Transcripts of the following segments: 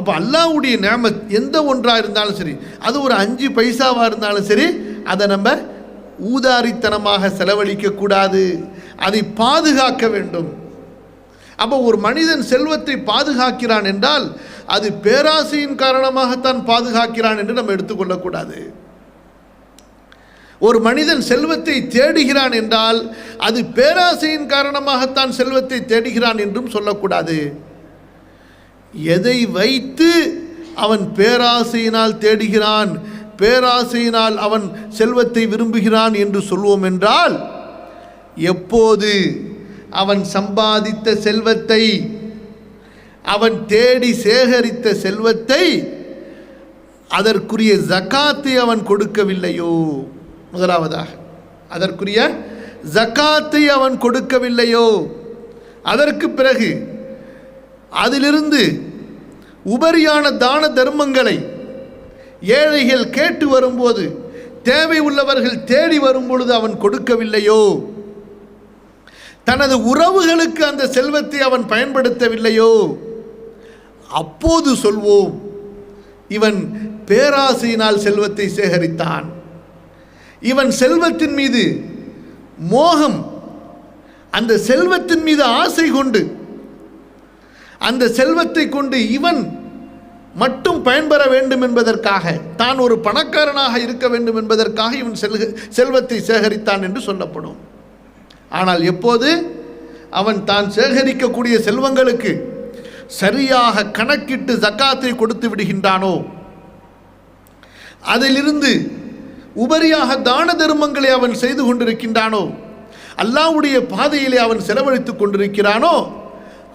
அப்போ அல்லாவுடைய நேம எந்த ஒன்றாக இருந்தாலும் சரி அது ஒரு அஞ்சு பைசாவாக இருந்தாலும் சரி அதை நம்ம ஊதாரித்தனமாக செலவழிக்கக்கூடாது அதை பாதுகாக்க வேண்டும். அப்போ ஒரு மனிதன் செல்வத்தை பாதுகாக்கிறான் என்றால் அது பேராசையின் காரணமாகத்தான் பாதுகாக்கிறான் என்று நம்ம எடுத்துக்கொள்ளக்கூடாது ஒரு மனிதன் செல்வத்தை தேடுகிறான் என்றால் அது பேராசையின் காரணமாகத்தான் செல்வத்தை தேடுகிறான் என்றும் சொல்லக்கூடாது எதை வைத்து அவன் பேராசையினால் தேடுகிறான் பேராசையினால் அவன் செல்வத்தை விரும்புகிறான் என்று சொல்வோம் என்றால் எப்போது அவன் சம்பாதித்த செல்வத்தை அவன் தேடி சேகரித்த செல்வத்தை அதற்குரிய ஜக்காத்தை அவன் கொடுக்கவில்லையோ? முதலாவதாக அதற்குரிய ஜக்காத்தை அவன் கொடுக்கவில்லையோ? அதற்கு பிறகு அதிலிருந்து உபரியான தான தர்மங்களை ஏழைகள் கேட்டு வரும்போது தேவை உள்ளவர்கள் தேடி வரும் பொழுது அவன் கொடுக்கவில்லையோ? தனது உறவுகளுக்கு அந்த செல்வத்தை அவன் பயன்படுத்தவில்லையோ? அப்போது சொல்வோம் இவன் பேராசையினால் செல்வத்தை சேகரித்தான். இவன் செல்வத்தின் மீது மோகம் அந்த செல்வத்தின் மீது ஆசை கொண்டு அந்த செல்வத்தை கொண்டு இவன் மட்டும் பயன்பெற வேண்டும் என்பதற்காக தான் ஒரு பணக்காரனாக இருக்க வேண்டும் என்பதற்காக இவன் செல்க செல்வத்தை சேகரித்தான் என்று சொல்லப்படும். ஆனால் எப்போது? அவன் தான் சேகரிக்கக்கூடிய செல்வங்களுக்கு சரியாக கணக்கிட்டு ஜக்காத்தை கொடுத்து விடுகின்றானோ? அதிலிருந்து உபரியாக தான தர்மங்களை அவன் செய்து கொண்டிருக்கின்றானோ? அல்லாவுடைய பாதையிலே அவன் செலவழித்துக் கொண்டிருக்கிறானோ?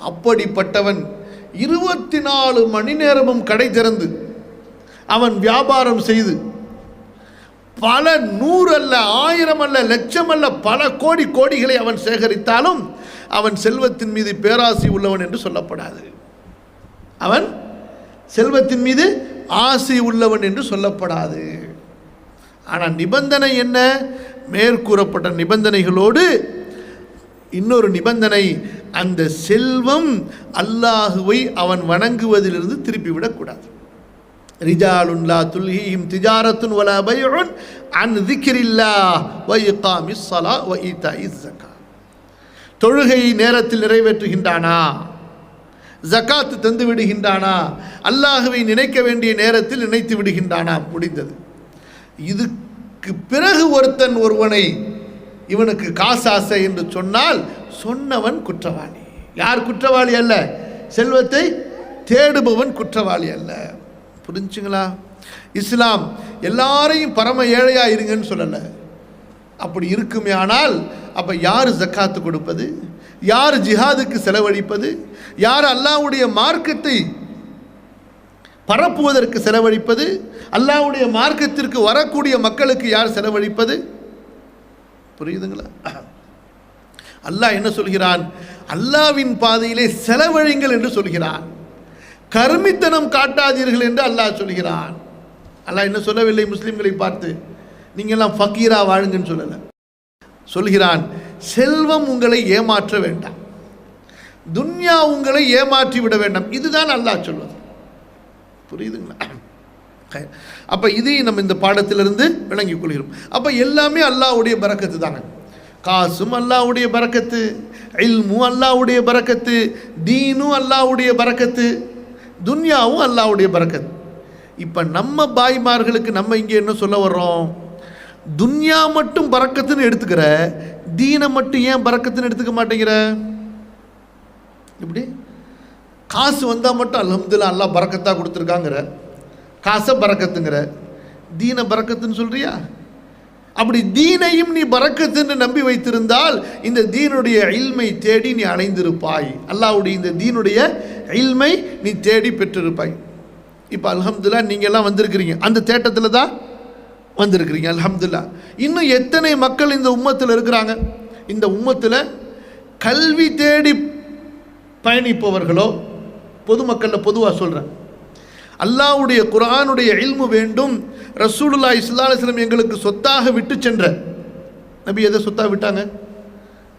அப்படிப்பட்டவன் இருபத்தி நாலு மணி நேரமும் கடை திறந்து அவன் வியாபாரம் செய்து பல நூறு அல்ல ஆயிரம் அல்ல லட்சம் அல்ல பல கோடி கோடிகளை அவன் சேகரித்தாலும் அவன் செல்வத்தின் மீது பேராசி உள்ளவன் என்று சொல்லப்படாது. அவன் செல்வத்தின் மீது ஆசை உள்ளவன் என்று சொல்லப்படாது. ஆனால் நிபந்தனை என்ன? மேற்கூறப்பட்ட நிபந்தனைகளோடு இன்னொரு நிபந்தனை அந்த செல்வம் அல்லாஹுவை அவன் வணங்குவதிலிருந்து திருப்பிவிடக்கூடாது. ரிஜாலுல்லா ரிஜாலுன் திஜாரத்துன் வலா பைஉன் அன் திக்ரில்லா வ சலா ஸலா வ ஈதாஇஸ் ஸக்கா தொழுகையை நேரத்தில் நிறைவேற்றுகின்றானா? ஜக்காத்து தந்து விடுகின்றானா அல்லாஹுவை நினைக்க வேண்டிய நேரத்தில் நினைத்து விடுகின்றானா முடிந்தது. இதுக்கு பிறகு ஒருத்தன் ஒருவனை இவனுக்கு காசாசை என்று சொன்னால் சொன்னவன் குற்றவாளி. யார் குற்றவாளி அல்ல? செல்வத்தை தேடுபவன் குற்றவாளி அல்ல. புரிஞ்சுங்களா? இஸ்லாம் எல்லாரையும் பரம ஏழையாக இருங்கன்னு சொல்லலை. அப்படி இருக்குமே ஆனால் அப்போ யார் ஜக்காத்து கொடுப்பது? யார் ஜிஹாதுக்கு செலவழிப்பது? யார் அல்லாவுடைய மார்க்கத்தை பரப்புவதற்கு செலவழிப்பது? அல்லாவுடைய மார்க்கத்திற்கு வரக்கூடிய மக்களுக்கு யார் செலவழிப்பது? புரியுதுங்களா? அல்லாஹ் என்ன சொல்கிறான்? அல்லாவின் பாதையிலே செலவழிங்கள் என்று சொல்கிறான். கருமித்தனம் காட்டாதீர்கள் என்று அல்லாஹ் சொல்கிறான். அல்லாஹ் என்ன சொல்லவில்லை? முஸ்லிம்களை பார்த்து நீங்கள்லாம் ஃபக்கீரா வாழுங்கன்னு சொல்லலை. சொல்கிறான் செல்வம் உங்களை ஏமாற்ற வேண்டாம். துன்யா உங்களை ஏமாற்றி விட வேண்டாம். இதுதான் அல்லாஹ் சொல்வது. புரியுதுங்களா? அப்போ இதையும் நம்ம இந்த பாடத்திலிருந்து விளங்கிக் கொள்கிறோம். அப்போ எல்லாமே அல்லாவுடைய பறக்கத்து தாங்க காசும் அல்லாஹ்வுடைய பறக்கத்து இல்மும் அல்லாவுடைய பறக்கத்து தீனும் அல்லாஹ்வுடைய பரக்கத்து துன்யாவும் அல்லாவுடைய பறக்கத்து. இப்போ நம்ம பாய்மார்களுக்கு நம்ம இங்கே என்ன சொல்ல வர்றோம்? துன்யா மட்டும் பறக்கத்துன்னு எடுத்துக்கிற தீனை மட்டும் ஏன் பறக்கத்துன்னு எடுத்துக்க மாட்டேங்கிற? இப்படி காசு வந்தால் மட்டும் அலமதுல்லா அல்லா பறக்கத்தாக கொடுத்துருக்காங்கிற. காசை பறக்கத்துங்கிற. தீன பறக்கத்துன்னு சொல்றியா? அப்படி தீனையும் நீ பறக்கத்துன்னு நம்பி வைத்திருந்தால் இந்த தீனுடைய இல்மை தேடி நீ அடைந்திருப்பாய் அல்லாஹ்வுடைய இந்த தீனுடைய இல்மை நீ தேடி பெற்றிருப்பாய். இப்போ அலமதுல்லா நீங்கள்லாம் வந்திருக்கிறீங்க. அந்த தேட்டத்தில் தான் வந்திருக்கிறீங்க அலமதுல்லா இன்னும் எத்தனை மக்கள் இந்த உம்மத்தில் இருக்கிறாங்க? இந்த உம்மத்தில் கல்வி தேடி பயணிப்பவர்களோ பொதுமக்களில் பொதுவாக சொல்கிறேன் அல்லாஹ்வுடைய குரானுடைய இல்மு வேண்டும். ரசூலுல்லா இஸ்லாஸ்லம் எங்களுக்கு சொத்தாக விட்டு சென்ற. நபி எதை சொத்தாக விட்டாங்க?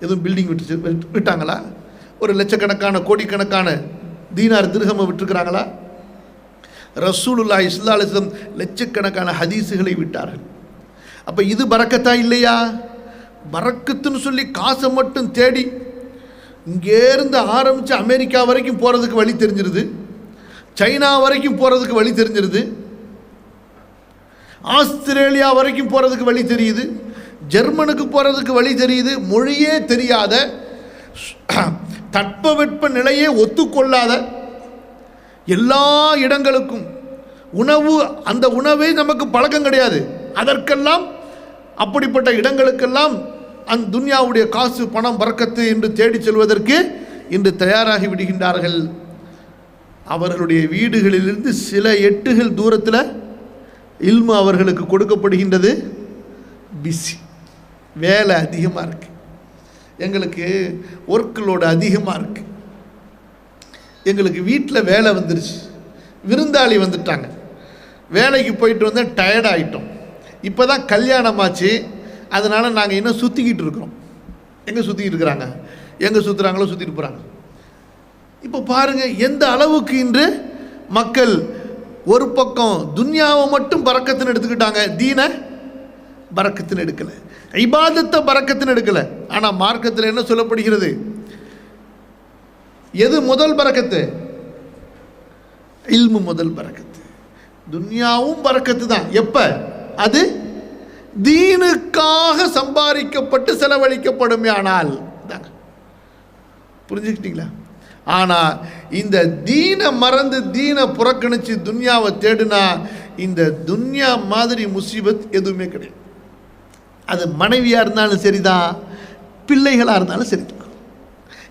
எதுவும் பில்டிங் விட்டு செ- விட்டு- விட்டாங்களா? ஒரு லட்சக்கணக்கான கோடிக்கணக்கான தீனார் திருகமை விட்டுருக்குறாங்களா? ரசூலுல்லா இஸ்லா அலிஸ்லம் லட்சக்கணக்கான ஹதீஸுகளை விட்டார்கள். அப்போ இது பறக்கத்தா இல்லையா? பறக்கத்துன்னு சொல்லி காசை மட்டும் தேடி இங்கேருந்து ஆரம்பித்து அமெரிக்கா வரைக்கும் போகிறதுக்கு வழி தெரிஞ்சிருது. சைனா வரைக்கும் போகிறதுக்கு வழி தெரிஞ்சிருது. ஆஸ்திரேலியா வரைக்கும் போகிறதுக்கு வழி தெரியுது. ஜெர்மனுக்கு போகிறதுக்கு வழி தெரியுது. மொழியே தெரியாத தட்பவெட்ப நிலையே ஒத்துக்கொள்ளாத எல்லா இடங்களுக்கும் உணவு அந்த உணவே நமக்கு பழக்கம் கிடையாது. அதற்கெல்லாம் அப்படிப்பட்ட இடங்களுக்கெல்லாம் அந்த துன்யாவுடைய காசு பணம் பறக்கத்து என்று தேடிச் செல்வதற்கு இன்று தயாராகி விடுகின்றார்கள். அவர்களுடைய வீடுகளிலிருந்து சில எட்டுகள் தூரத்தில் இல்மு அவர்களுக்கு கொடுக்கப்படுகின்றது. பிஸி வேலை அதிகமாக இருக்குது எங்களுக்கு ஒர்க்லோடு அதிகமாக இருக்குது எங்களுக்கு வீட்டில் வேலை வந்துருச்சு. விருந்தாளி வந்துட்டாங்க. வேலைக்கு போயிட்டு வந்தால் டயர்ட் ஆகிட்டோம் இப்போ தான் கல்யாணம் ஆச்சு. அதனால் நாங்கள் இன்னும் சுற்றிக்கிட்டு இருக்கிறோம். எங்கே சுற்றிக்கிட்டு இருக்கிறாங்க? எங்கே சுற்றுறாங்களோ சுற்றிட்டு போகிறாங்க இப்போ பாருங்கள் எந்த அளவுக்கு இன்று மக்கள் ஒரு பக்கம் துன்யாவை மட்டும் பறக்கத்துன்னு எடுத்துக்கிட்டாங்க தீன பறக்கத்துன்னு எடுக்கலை. ஐபாதத்தை பறக்கத்துன்னு எடுக்கலை. ஆனால் மார்க்கத்தில் என்ன சொல்லப்படுகிறது? எது முதல் பறக்கத்து? இல்மு முதல் பறக்கத்து. துன்யாவும் பறக்கத்து தான். எப்ப? அது தீனுக்காக சம்பாதிக்கப்பட்டு செலவழிக்கப்படும் ஆனால் புரிஞ்சுக்கிட்டீங்களா? ஆனால் இந்த தீனை மறந்து தீனை புறக்கணித்து துன்யாவை தேடுனா இந்த துன்யா மாதிரி முசீபத் எதுவுமே கிடையாது. அது மனைவியாக இருந்தாலும் சரிதான் பிள்ளைகளாக இருந்தாலும் சரிதான்.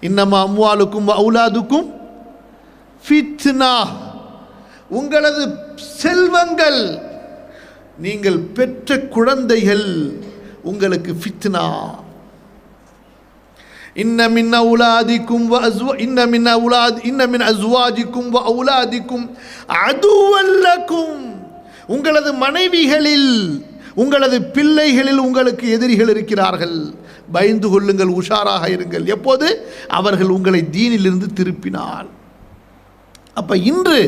இன்னமா அம்வாலுக்கும் அவுலாதுக்கும் ஃபித்னா. உங்களது செல்வங்கள் நீங்கள் பெற்ற குழந்தைகள் உங்களுக்கு ஃபித்னா. இன்ன மின் அவுலாதிக்கும் வ அஸ்வ இன்ன மின் அவுலாத் இன்ன மின் அஸ்வாஜிக்கும் வ உலாதிக்கும் அதுவல்லக்கும் உங்களது மனைவிகளில் உங்களது பிள்ளைகளில் உங்களுக்கு எதிரிகள் இருக்கிறார்கள் பயந்து கொள்ளுங்கள் உஷாராக இருங்கள் எப்போது அவர்கள் உங்களை தீனிலிருந்து திருப்பினால் அப்ப இன்று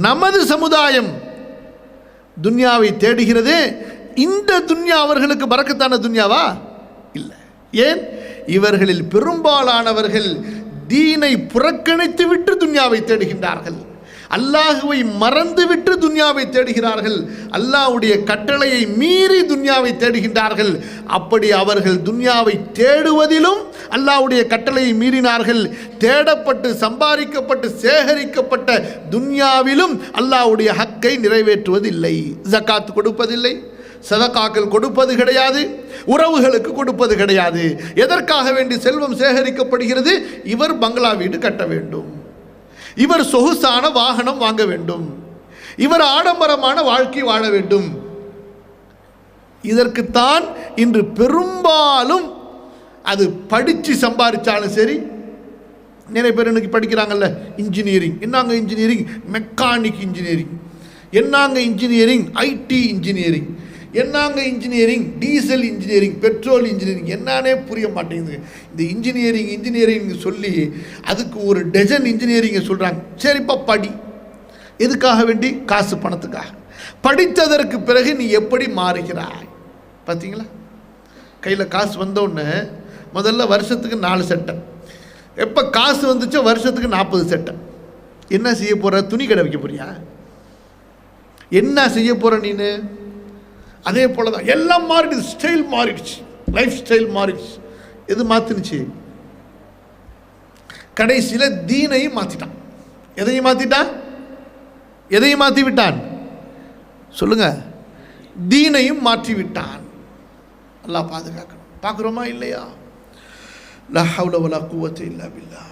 நமது சமுதாயம் துன்யாவை தேடுகிறது இந்த துன்யா அவர்களுக்கு பறக்கத்தான துன்யாவா இல்லை ஏன் இவர்களில் பெரும்பாலானவர்கள் தீனை புறக்கணித்து விட்டு துன்யாவை தேடுகின்றார்கள். அல்லாஹுவை மறந்துவிட்டு துன்யாவை தேடுகிறார்கள். அல்லாஹ்வுடைய கட்டளையை மீறி துன்யாவை தேடுகின்றார்கள். அப்படி அவர்கள் துன்யாவை தேடுவதிலும் அல்லாஹ்வுடைய கட்டளையை மீறினார்கள். தேடப்பட்டு சம்பாதிக்கப்பட்டு சேகரிக்கப்பட்ட துன்யாவிலும் அல்லாஹ்வுடைய ஹக்கை நிறைவேற்றுவதில்லை. ஜக்காத் கொடுப்பதில்லை. சதக்காக்கள் கொடுப்பது கிடையாது உறவுகளுக்கு கொடுப்பது கிடையாது. எதற்காக வேண்டி செல்வம் சேகரிக்கப்படுகிறது? இவர் பங்களா வீடு கட்ட வேண்டும். இவர் சொகுசான வாகனம் வாங்க வேண்டும். இவர் ஆடம்பரமான வாழ்க்கை வாழ வேண்டும். இதற்குத்தான் இன்று பெரும்பாலும் அது படித்து சம்பாதிச்சாலும் சரி நிறைய பேர் இன்னைக்கு படிக்கிறாங்கல்ல இன்ஜினியரிங் என்னாங்க இன்ஜினியரிங் மெக்கானிக் இன்ஜினியரிங் என்னாங்க இன்ஜினியரிங் ஐடி இன்ஜினியரிங் என்னாங்க engineering diesel engineering petrol engineering என்னானே புரிய மாட்டேங்குது. இந்த இன்ஜினியரிங் இன்ஜினியரிங் சொல்லி அதுக்கு ஒரு டஜன் இன்ஜினியரிங்கை சொல்கிறாங்க சரிப்பா படி. எதுக்காக வேண்டி? காசு பணத்துக்காக. படித்ததற்கு பிறகு நீ எப்படி மாறுகிறாய்? பார்த்தீங்களா கையில் காசு வந்தோடனே முதல்ல வருஷத்துக்கு நாலு சட்டை. எப்போ காசு வந்துச்சோ வருஷத்துக்கு நாற்பது சட்டை. என்ன செய்ய போகிற துணி கடை வைக்க போறியா? என்ன செய்ய போகிற நீனு? அதே போல தான் எல்லாம் மாறிடுது. ஸ்டைல் மாறிடுச்சு. லைஃப் ஸ்டைல் மாறிடுச்சு. எது மாற்றினுச்சு கடைசியில் தீனையும் மாற்றிட்டான் எதையும் மாற்றிட்டான் எதையும் மாற்றி விட்டான் சொல்லுங்க. தீனையும் மாற்றி விட்டான் நல்லா பாதுகாக்கணும். பார்க்குறோமா? இல்லையா? லஹவுல வலா குவத்தை இல்லா பில்லா.